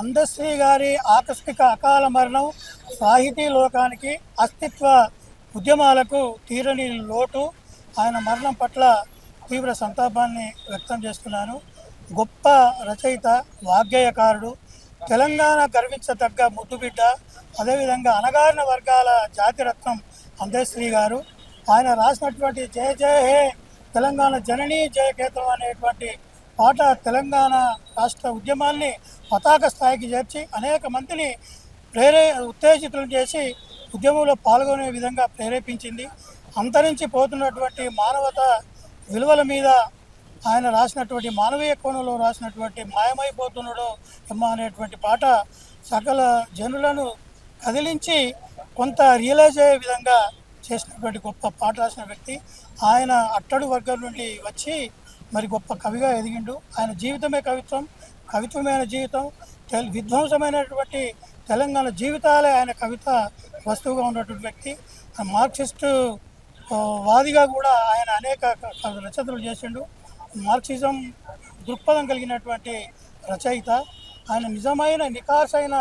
అందశ్రీ గారి ఆకస్మిక అకాల మరణం సాహితీ లోకానికి అస్తిత్వ ఉద్యమాలకు తీరని లోటు. ఆయన మరణం పట్ల తీవ్ర సంతాపాన్ని వ్యక్తం చేస్తున్నాను. గొప్ప రచయిత వాగ్గేయకారుడు తెలంగాణ గర్వించదగ్గ ముద్దుబిడ్డ అదేవిధంగా అణగారిన వర్గాల జాతిరత్నం అందశ్రీ గారు. ఆయన రాసినటువంటి జయ జయ హే తెలంగాణ జననీ జయ జయకేతం అనేటువంటి పాట తెలంగాణ రాష్ట్ర ఉద్యమాన్ని పతాక స్థాయికి చేర్చి అనేక మందిని ప్రేరే ఉత్తేజితులు చేసి ఉద్యమంలో పాల్గొనే విధంగా ప్రేరేపించింది. అంతరించి పోతున్నటువంటి మానవత విలువల మీద ఆయన రాసినటువంటి మానవీయ కోణంలో రాసినటువంటి మాయమైపోతున్నాడు ఎమ్మ అనేటువంటి పాట సకల జనులను కదిలించి కొంత రియలైజ్ అయ్యే విధంగా చేసినటువంటి గొప్ప పాట రాసిన వ్యక్తి. ఆయన అట్టడు వర్గం నుండి వచ్చి మరి గొప్ప కవిగా ఎదిగిండు. ఆయన జీవితమే కవిత్వం కవిత్వమైన జీవితం తెల్ విధ్వంసమైనటువంటి తెలంగాణ జీవితాలే ఆయన కవిత వస్తువుగా ఉన్నటువంటి వ్యక్తి. ఆ మార్క్సిస్టు వాదిగా కూడా ఆయన అనేక రచనలు చేసిండు. మార్క్సిజం దృక్పథం కలిగినటువంటి రచయిత. ఆయన నిజమైన నికాసైన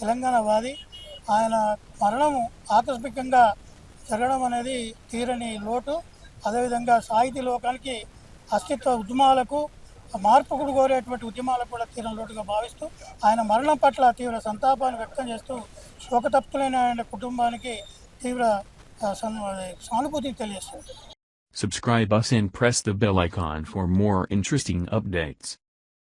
తెలంగాణ వాది. ఆయన మరణము ఆకస్మికంగా జరగడం అనేది తీరని లోటు. అదేవిధంగా సాహితీ లోకానికి అస్తిత్వ ఉద్యమాలకు మార్పుకుడు కోరేటువంటి ఉద్యమాలకు కూడా తీరం లోటుగా భావిస్తూ ఆయన మరణం పట్ల తీవ్ర సంతాపాన్ని వ్యక్తం చేస్తూ శోకతప్తులైన ఆయన కుటుంబానికి తీవ్ర సన్- సానుభూతిని తెలియజేస్తుంది Subscribe us and press the bell icon for more interesting updates.